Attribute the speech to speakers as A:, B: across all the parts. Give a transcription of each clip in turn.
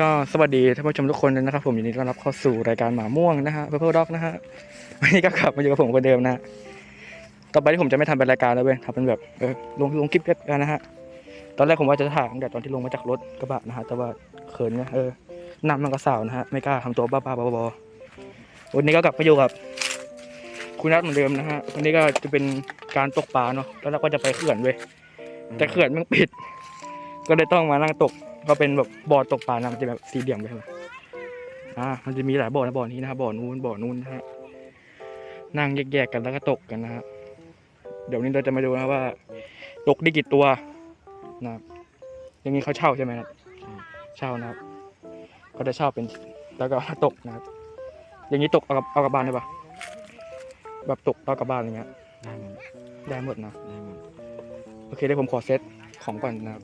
A: ก็สวัสดีท่านผู้ชมทุกคนนะครับ ผมยินดีต้อนรับเข้าสู่รายการหมาม่วงนะฮะ Purple Dog นะฮะวันนี้ก็กลับมาอยู่กับผมคนเดิมนะฮะต่อไปที่ผมจะไม่ทำเป็นรายการแล้วเว้ยทำเป็นแบบเออลงลงคลิปกันนะฮะตอนแรกผมว่าจะถ่ายตั้งแต่ตอนที่ลงมาจากรถกระบะนะฮะแต่ว่าเขินไงเออน้ำมันก็สาวนะฮะไม่กล้าทำตัวบ้าๆบอๆวันนี้ก็กลับมาอยู่กับคุณนัทเหมือนเดิมนะฮะวันนี้ก็จะเป็นการตกปลาเนาะแล้วเราก็จะไปเขื่อนเว้ยแต่เขื่อนมันปิด ก็เลยต้องมานั่งตก ก็เป็นแบบบ่อตกปลานะมันจะแบบสี่เหลี่ยมไปเลยอ่ามันจะมีหลายบ่อนะบ่อนี้นะครับบ่อนู้นบ่อนู้นนะฮะนั่งแยกๆกันแล้วก็ตกกันนะฮะเดี๋ยวนี้เราจะมาดูนะว่า ตกได้กี่ตัวนะครับอย่างนี้เขาเช่าใช่ไหมครับเช่านะครับเขาจะเช่าเป็นแล้วก็ตกนะครับ อย่างนี้ตกเอากับเอากลับบ้านได้ปะแบบตกเอากลับบ้านอะไรเงี้ย
B: ได้หมด
A: ได้หมดนะ
B: ได้หมด
A: โอเคเดี๋ยวผมขอเซตของก่อนนะครับ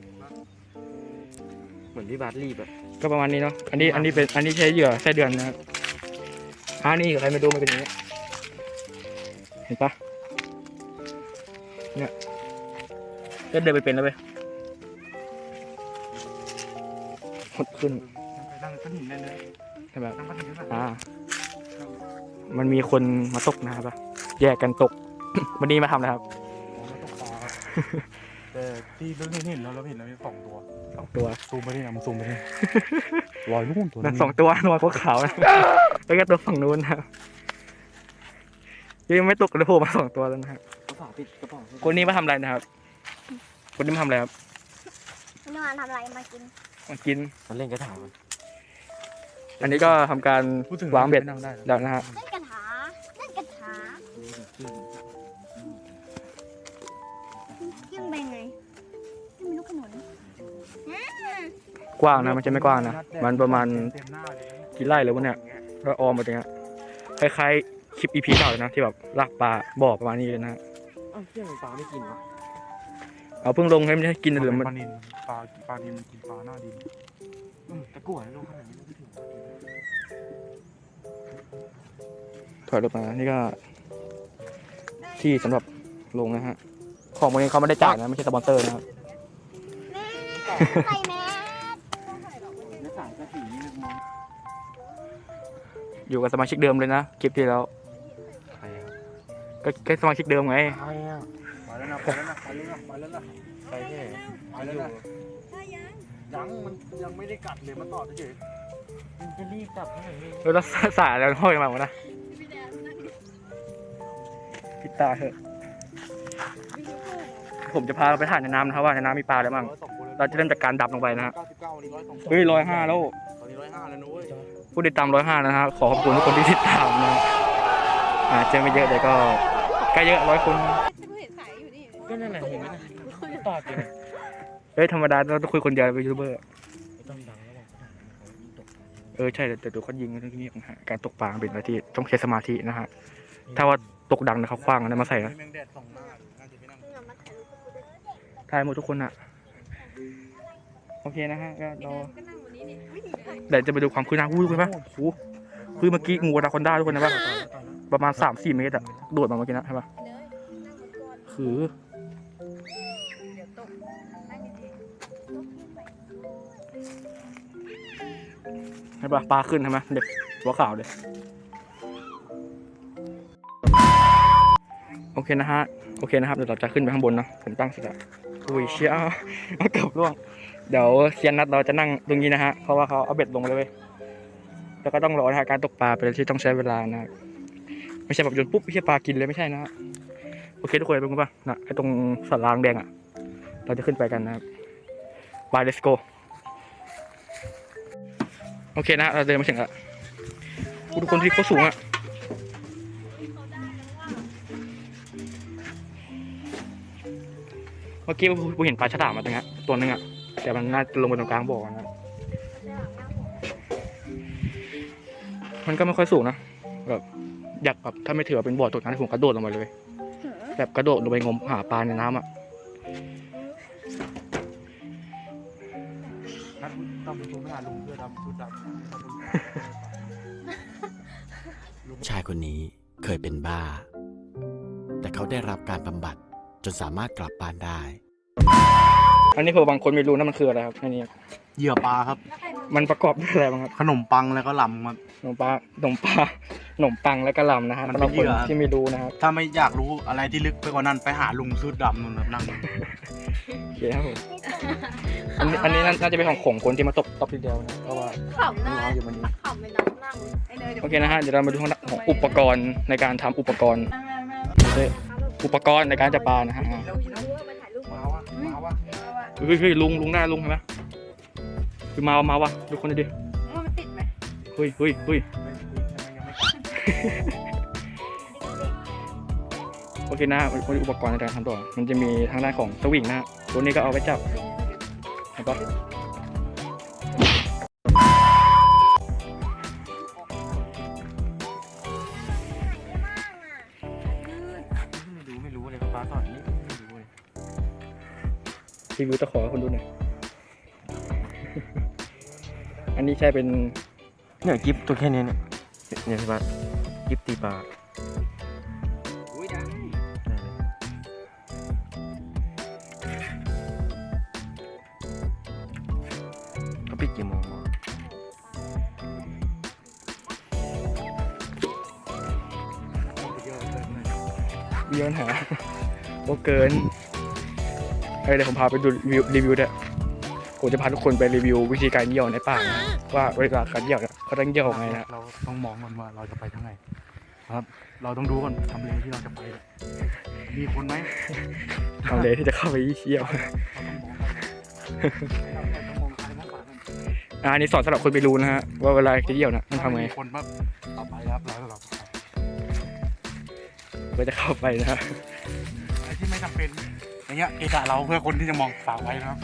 B: เหมือนพี่บาสรีบอะ
A: ก็ประมาณนี้เนาะ อันนี้อันนี้เป็นอันนี้ใช้เหยื่อไส้เดือนนะครับอ่านี่ใครมาดูมันเป็นอย่างนี้ เห็นปะเนี่ยก็เดินไปเป็นแล้วไปหดขึ้น
B: นั่งก้อนหินได้เลย
A: ใช่ไหม
B: นั่งก้อนหินได้
A: อ่า มันมีคนมาตกนะครับแยกกันตก วันนี้มาทำนะครับ
B: มาตกปลาแต่ที่เรื่องนี้เห็นแล้วเราเห็นแล้วมีสองตัว
A: องตัว
B: ซูมไปที่ไหนมึงซูมไปที่ลอยนู่นตัว
A: นั่นสองตัวนอนพวกขาวนะแล้วก็ตัวฝั่งนู้นนะครับยังไม่ตกเลยโผล่มาสองตัวแล้วนะครับ
B: กระเป๋าปิดกระเป๋า
A: คนนี้มาทำอะไรนะครับคนนี้มาทำอะไรครับ
C: ไม่นอนทำอะไรมากิน
A: มากิน
B: มันเล่นกระถางมัน
A: อันนี้ก็ทำการวางเบ็ด
B: นั่งได้
A: แล้วนะฮะ
C: เล่นกระถาเล่นกระถาขึ้นไปไว้า
A: งนะ มันจะไม่กว้างนะ มันประมาณ
B: เต็มหน้าเลย
A: กี่ไร่เลยวะเนี่ยก็ออมมาตรงเนี้ยคล้ายๆคลิปอีพีเก่าเลยนะที่แบบลากปลาบ่อประมาณนี้เลยนะฮะ
B: อ้าวเที่ยงปลาไม่กินวะ
A: เอาเพิ่งลงให้ไม่ได้กินหรือมัน
B: ปลานินปลาปลานินกินปลาหน้าดินอืมตะกั่วในโลกขนาดนี้ไม่ถึง
A: ถอยรถมานี่ก็ ที่สำหรับลงนะฮะ ของพวกนี้เขาไม่ได้จ่ายนะ ไม่ใช่สปอนเซอร์นะครับ
C: ใส่แม
B: อ
A: ยู่กับสมาชิกเดิมเลยนะคลิปที่แล้ว
B: ใครอะ
A: ก็แค่สมาชิกเดิมไง
B: ใครอะไปแล้วนะไปแล้วนะไปแล้วนะไปแล้วนะใครแค่ไปแล้วนะยังมันยังไม่ได้กัดเลยมันต่อเฉยๆมันจะรีบจับให้หน่อยนี่
A: เออแล้วสายแล้วห้อยมาวะนะปิดตาเถอะผมจะพาไปถ่ายในน้ำนะครับว่าในน้ำมีปลาอะไรบ้าง
B: ร้อยสองคน
A: เราจะเริ่มจากการดับลงไปนะฮะ
B: เก้าสิบเก้าวันนี้ร้อยสอง
A: เฮ้ยร้อยห้าแล้ว
B: ตอนนี้ร้อยห้าแล้วนุ้ย
A: ผู้ติดตามร้อยห้านะฮะขอขอบคุณทุกคนที่ติดตามนะอาจจะไม่เยอะแต่ก็ใกล้เยอะร้อยคน
B: ก็นั่นแหละเห็นไหมนะต่อจริง
A: เฮ้ยธรรมดาเราต้องคุยคนเดียวเป็นยูทูบเบอร์
B: ไม่ต้องดังแล้วบอกเขายิ่งตก
A: เออใช่แต่แต่ตัวเขายิงเรื่องนี้นะฮะการตกปลาเป็นอะไรที่ต้องใช้สมาธินะฮะถ้าว่าตกดังนะเขาคว้างนะมาใส่นะ
B: แมงแดดสองหน้าน่าจะไม่นั่ง
A: ถ่ายหมดทุกคนอะโอเคนะฮะก็รอ เดี๋ยวจะไปดูความคืบหน้าอู้ดูกันปะโอ้คือเมื่อกี้งูดาคอนด้าทุกคนนะปะประมาณสามสี่เมตรอะโดดมาเมื่อกี้นะใช่ปะคือใช่ปะปลาขึ้นใช่ไหมเด็กหัวขาวเลยโอเคนะฮะ โอเคนะครับ เดี๋ยวเราจะขึ้นไปข้างบนเนะผมตั้งสติอุ้ยเชี่ยเอาเอาเกือบล่วง เดี๋ยวเซียนนัดเราจะนั่งตรงนี้นะฮะ เพราะว่าเขาเอาเบ็ดลงเลยเว้ยแล้วก็ต้องรอนะฮะการตกปลาเป็นที่ต้องใช้เวลานะไม่ใช่แบบโยนปุ๊บไม่ใช่ปลากินเลยไม่ใช่นะฮะโอเคทุกคนเป็นไงบ้างนะไอตรงสันรางแดงอะ เราจะขึ้นไปกันนะครับไป let's go โอเคนะเราเดินมาถึงล้วอุ๊ยทุกคนที่เขาสูงอะเมื่อกี้กูเห็นปลาฉลามมาตรงนี้ตัวนึงอะ แต่มันน่าจะลงไปตรงกลางบ่อนะมันก็ไม่ค่อยสูงนะแบบอยากแบบถ้าไม่ถือว่าเป็นบ่อตกน้ำผมกระโดดลงไปเลย แบบกระโดดลงไปงมหาปลาในน้ำอะ
B: นัดดำตัวไม่หาลุงเพื่อดำชุดดำ
D: ชายคนนี้เคยเป็นบ้า แต่เขาได้รับการบำบัดจนสามารถกลับบ้านได้
A: อันนี้เผื่อบางคนไม่รู้นะมันคืออะไรครับอันนี้
B: เหยื่อปลาครับ
C: แล้วใครมา
A: มันประกอบด้วยอะไรบ้างครับ
B: ขนมปังแล้วก็ลำครับ
A: ขนมปังขนมปังขนมปังและกะหล่ำนะฮะ
B: มัน
A: สำห
B: เป็
A: รับ
B: น
A: คน
B: เหยื่อ
A: ที่ไม่รู้นะครับ
B: ถ้าไม่อยากรู้อะไรที่ลึกไปกว่านั้นไปหาลุงซูดดำนู่นครับนั่ง
A: โอเคครับผมอันนี้อันนี้น่าจะเป็นของของคนที่มาตบตบทีเดียวนะเพราะว่า
C: ขำ
A: น้
C: นะ
A: องอยู่มันนี้
C: ขำเป็นน้ำนั่งไอ้เนยเดี๋ยว
A: โอเคนะฮะเดี๋ยวเรามาดูทางด้านของอุปกรณ์ในการทำอุปกรณ์
C: นั่งนั่งนั่ง
A: เอ้ยอุปกรณ์ในการจับปลานะฮะอ่า
C: เราเรามา
A: เฮ้ยเฮ้ยลุงลุงได้ลุงเห็นไหมคือมาวะมาวะดูคนดิ
C: มันติดไหม
A: เฮ้ยเฮ้ยเฮ้ย
B: ไม่ยังไม่กัด
A: โอเคนะฮะวันนี้อุปกรณ์ในการทำต่อ มันจะมีทางด้านของสวิงนะฮะตัวนี้ก็เอาไว้จับเห็นปะ
B: รี
A: วิวตะขอให้คนดูหน่อย อันนี้ใช่เป็น
E: เนี่ยกิฟตัวแค่นี้เนี่ยเนี่ยพี่บัสกิฟตีปลา
B: อุ้ยได้
E: ได้เลยเขาปิดกี่โมงวะ
A: วิวปัญหาโอเกิน เอ้ยเดี๋ยวผมพาไปดูรีวิวรีวิวด้วยผมจะพาทุกคนไปรีวิววิธีการเยี่ยวในป่านะว่าเวลาการเยี่ยวเนี่ยเขาต้องเยี่ยวยังไงนะ
B: เราต้องมองก่อนว่าเราจะไปทางไหนครับเราต้องดูก่อนทำเลที่เราจะไปเนี่ยมีคนไหม
A: ทำเลที่จะเข้าไปเยี่ยว
B: เราต้องมองก่อนเราต้องมองซ้ายมองขวาก่อน
A: อ่าอันนี้สอนสำหรับคนไม่รู้นะฮะว่าเวลาจะเยี่ยวนะต้องทำไง
B: มีคนแบบเราไปครับเราเราไป
A: เพื่อจะเข้าไปนะฮะ
B: อะไรที่ไม่จำเป็น อย่างเงี้ยเอกะเราเพื่อคนที่จะมองฝากไว้นะครับ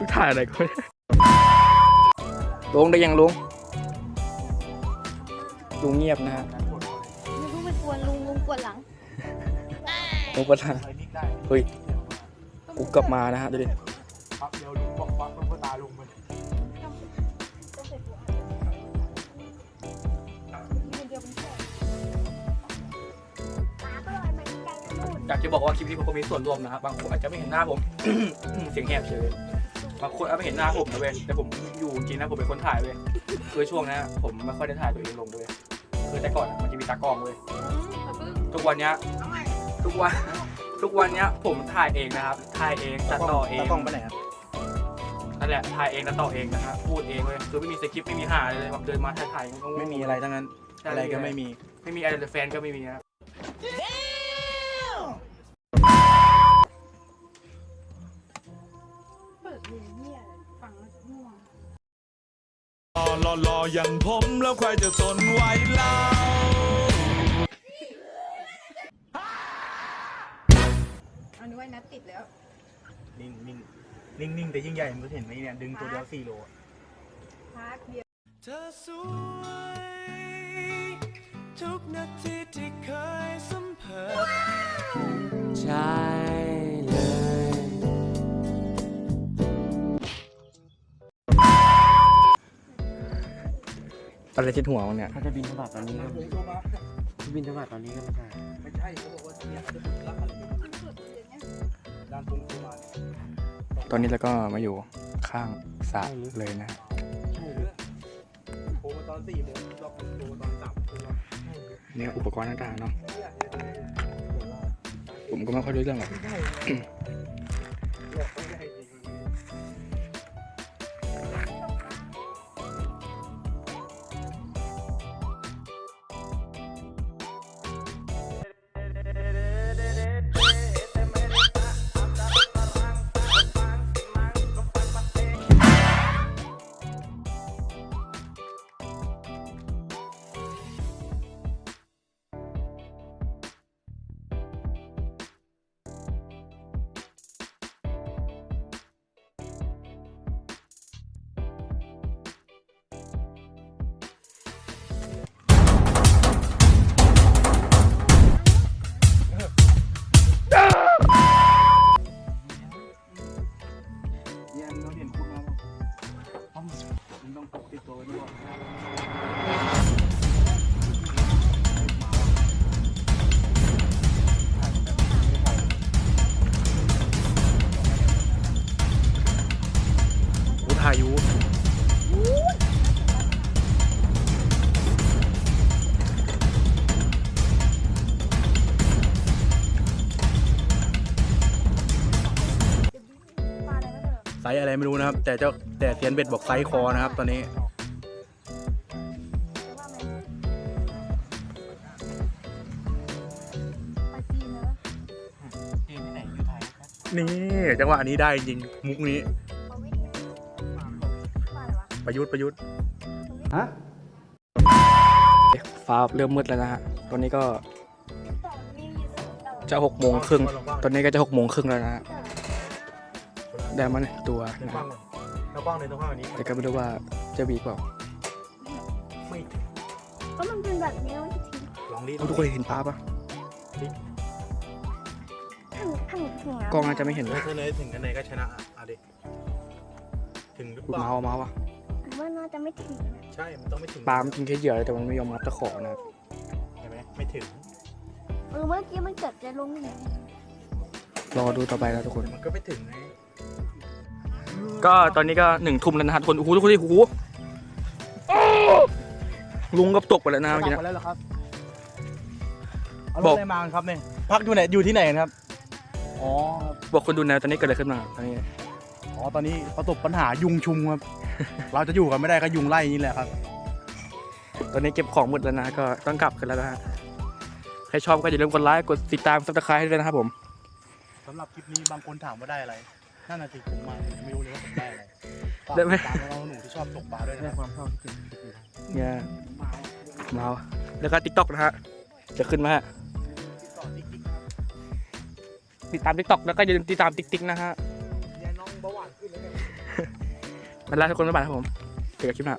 A: ทุกถ่ายอะไรก็ลุงได้ยังลุงลุงเงียบนะฮะ
C: ลุงไปกวนลุงลุงกวนหลัง
A: ลุงก็ถ่าย
B: อะไรนิกได้
A: เฮ้ย กูกลับมานะฮะดูดิ
B: ปั๊บเดียวลุงปั๊บปั๊บปั๊บก็ตาลุงไป
A: อยากจะบอกว่าคลิปนี้ผมก็มีส่วนร่วมนะครับบางคนอาจจะไม่เห็นหน้าผม เสียงแหบเฉยบางคนอาจไม่เห็นหน้าผมนะเว้ยแต่ผมอยู่จริงนะผมเป็นคนถ่ายเว้ยคือช่วงนั้นผมไม่ค่อยได้ถ่ายตัวเองลงด้วยคือแต่ก่อนมันจะมีตากล้องเว้ยทุกวันเนี้ยทุกวัน ทุกวันเนี้ยผมถ่ายเองนะครับ ถ่ายเองตัดต่อเอง
B: ตากล้องไปไหนครับ
A: นั่นแหละถ่ายเองตัดต่อเองนะฮะพูดเองเลยคือไม่มีสคริปต์ไม่มีหาเลยแบบเดินมาถ่ายถ่ายๆงงๆ
B: ไม่มีอะไรทั้งนั้น อะไรก็ไม่มี
A: ไม่มีอะไรเลยแฟนก็ไม่มีนะ
C: เปิดเพลงเนี่ยฟังแล้วง่วง
F: หล่อหล่อๆอย่างผมแล้วใครจะสนไหวเล่า
C: อันนี้ไว้นัดติดแล้ว
B: นิ่งนิ่งนิ่งนิ่งแต่ยิ่งใหญ่มันเห็นไหมเนี่ยดึงตัวเดียวสี่โลอะ
C: พักเดียว
F: เธอสวยทุกนาทีที่เคยสัมผัส
D: ใช่เลย
A: อะไรจิตหัวมันเนี่ย
E: ถ้าจะบินทบาทตอนนี้ก็ถ้าบินทบาทตอนนี้ก็ไม่ได้
B: ไม่ใช่เขาบอกว่าเนี่ยเขาจะเป็นรักอะไรกัน ด้านตรงตัวมาเนี่ย
A: ตอนนี้เราก็มาอยู่ข้างสระเลยนะ
B: ใช่หรือโทรมาตอนสี่โมงรอบโทรมาตอนสามโมง
A: เนี่ยอุปกรณ์ต่างๆเนาะ ผมก็ไม่ค่อยรู้เรื่องหรอก อู้พายุไซส์อะไรไม่รู้นะครับ แต่เจ้าแต่เซียนเบ็ดบอกไซส์คอนะครับ ตอนนี้ นี่จังหวะนี้ได้จริงมุกนี้
C: ปลาวิทย์ปลาอะไรวะ
A: ประยุทธ์ประยุทธ์
B: ฮะ
A: ฟ้าเริ่มมืดแล้วนะฮะ ตอนนี้ก็
C: ต่อมีอยู่สองต่อ
A: จะหกโมงครึ่ง ตอนนี้ก็จะหกโมงครึ่งแล้วนะฮะได้มาหนึ่งตัว
B: เดิน
A: นะ
B: กว้า
A: ฮะ
B: งเลยเรากว้างเลยตรงข้างนี้
A: แต่ก็ไม่รู้ว่าจะบีบเปล่า
B: ไม่
C: เพราะมันเป็นแบบนี้มันจะทิ้ง
B: ลองดิ
A: ทุกคนเห็นฟ้าปะ
C: ถึงถึงถึง
A: กล้องน่าจะไม่เห็น
B: เออ
A: นะ
B: เธอเลยถึงอันไหนก็ชนะอะเอาดิถึงหรือ
A: กู
B: เปล่า
A: เมาส์เมาส์วะ
C: ผมว่าน่าจะไม่ถึงนะ
B: ใช่ มันต้องไม่ถึง
A: ปลามันกินแค่เหยื่อเลยแต่มันไม่ยอมมัดตะขอนะครับ
B: ใช่ไหมไม่ถึง
C: เออเมื่อกี้มันเกิดจะลงเนี่ย
A: รอดูต่อไปนะทุกคน
B: มันก็ไม่ถึงไง
A: ก็ตอนนี้ก็หนึ่งทุ่มแล้วนะฮะทุกคนโอ้โหทุกคนดิโอ้โหลุงก็ตกไปแล้วนะเมื่อกี้
B: กลับ
A: นะ
B: มาแล้วเหรอครับเอา
A: บ
B: ร
A: อ
B: ถ
A: ก
B: อะไรมาครับเนี่ยพักอยู่ไหนอยู่ที่ไหนกันครับ อ๋อครับ
A: บอกคนดูแนวตอนนี้เกิดอะไรขึ้นมาตอนนี้
B: อ๋อตอนนี้ประสบปัญหายุงชุมครับ เราจะอยู่กันไม่ได้ก็ยุงไล่นี่แหละครับ
A: ตอนนี้เก็บของหมดแล้วนะก็ต้องกลับกันแล้วนะฮะใครชอบก็อย่าลืมกดไลค์กดติดตามซับสไครต์ให้ด้วยนะครับผม
B: สำหรับคลิปนี้บางคนถามว่าได้อะไรนั่นน่ะสิผมมาผมยังไม่รู้เลยว่าผมได้อะไรฝาก
A: ได้ไหม
B: ติดตามน้องๆหนูที่ชอบตกปลาด้วยนะครับ
A: เนี่ยเมาแล้วก็ทิกตอกนะฮะจะขึ้นมาฮะ ติดตามทิกตอกแล้วก็อย่าลืมติดตามติ๊กติ๊กนะฮะ
B: เนี่ยน้องเบาหวานขึ้นแล้วเนี่ย
A: เวลาทุกคนบ๊ายบายครับผมเจอกันคลิปหน้า